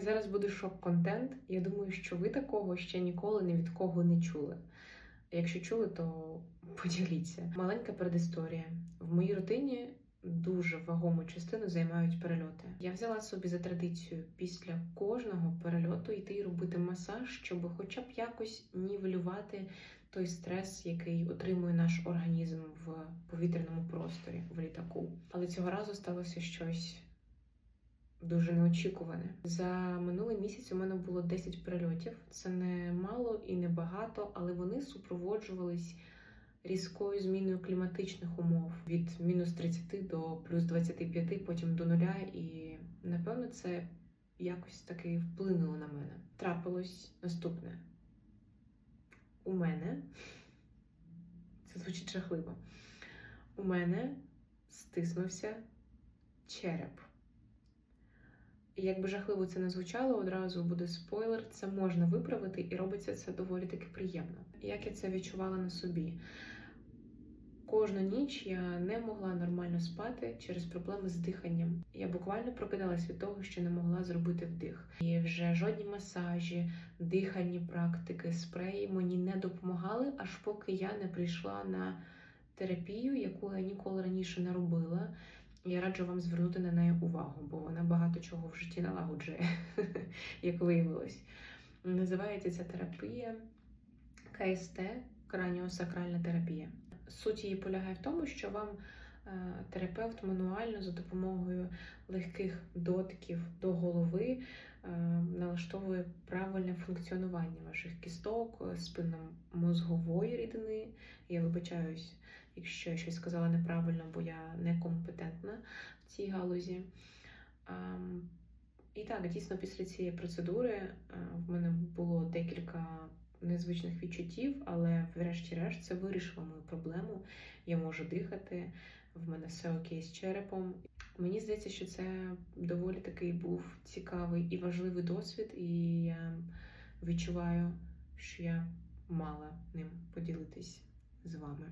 Зараз буде шок-контент. Я думаю, що ви такого ще ніколи ні від кого не чули. Якщо чули, то поділіться. Маленька передісторія. В моїй рутині дуже вагому частину займають перельоти. Я взяла собі за традицію після кожного перельоту йти і робити масаж, щоб хоча б якось нівелювати той стрес, який отримує наш організм в повітряному просторі в літаку. Але цього разу сталося щось дуже неочікуване. За минулий місяць у мене було 10 перельотів. Це не мало і не багато, але вони супроводжувались різкою зміною кліматичних умов від мінус 30 до плюс 25, потім до нуля. І напевно це якось таки вплинуло на мене. Трапилось наступне. У мене це звучить жахливо. У мене стиснувся череп. І як би жахливо це не звучало, одразу буде спойлер, це можна виправити, і робиться це доволі таки приємно. Як я це відчувала на собі? Кожну ніч я не могла нормально спати через проблеми з диханням. Я буквально прокидалась від того, що не могла зробити вдих. І вже жодні масажі, дихальні практики, спреї мені не допомагали, аж поки я не прийшла на терапію, яку я ніколи раніше не робила. Я раджу вам звернути на неї увагу, бо вона багато чого в житті налагоджує, як виявилось. Називається ця терапія КСТ краніосакральна терапія. Суть її полягає в тому, що вам е, терапевт мануально за допомогою легких дотиків до голови е, налаштовує правильне функціонування ваших кісток, е, спинномозгової рідини. Я вибачаюсь, якщо я щось сказала неправильно, бо я некомпетентна в цій галузі. І так, дійсно, після цієї процедури е, в мене було декілька незвичних відчуттів, але врешті-решт це вирішило мою проблему. Я можу дихати, в мене все окей з черепом. Мені здається, що це доволі такий був цікавий і важливий досвід, і я відчуваю, що я мала ним поділитись з вами.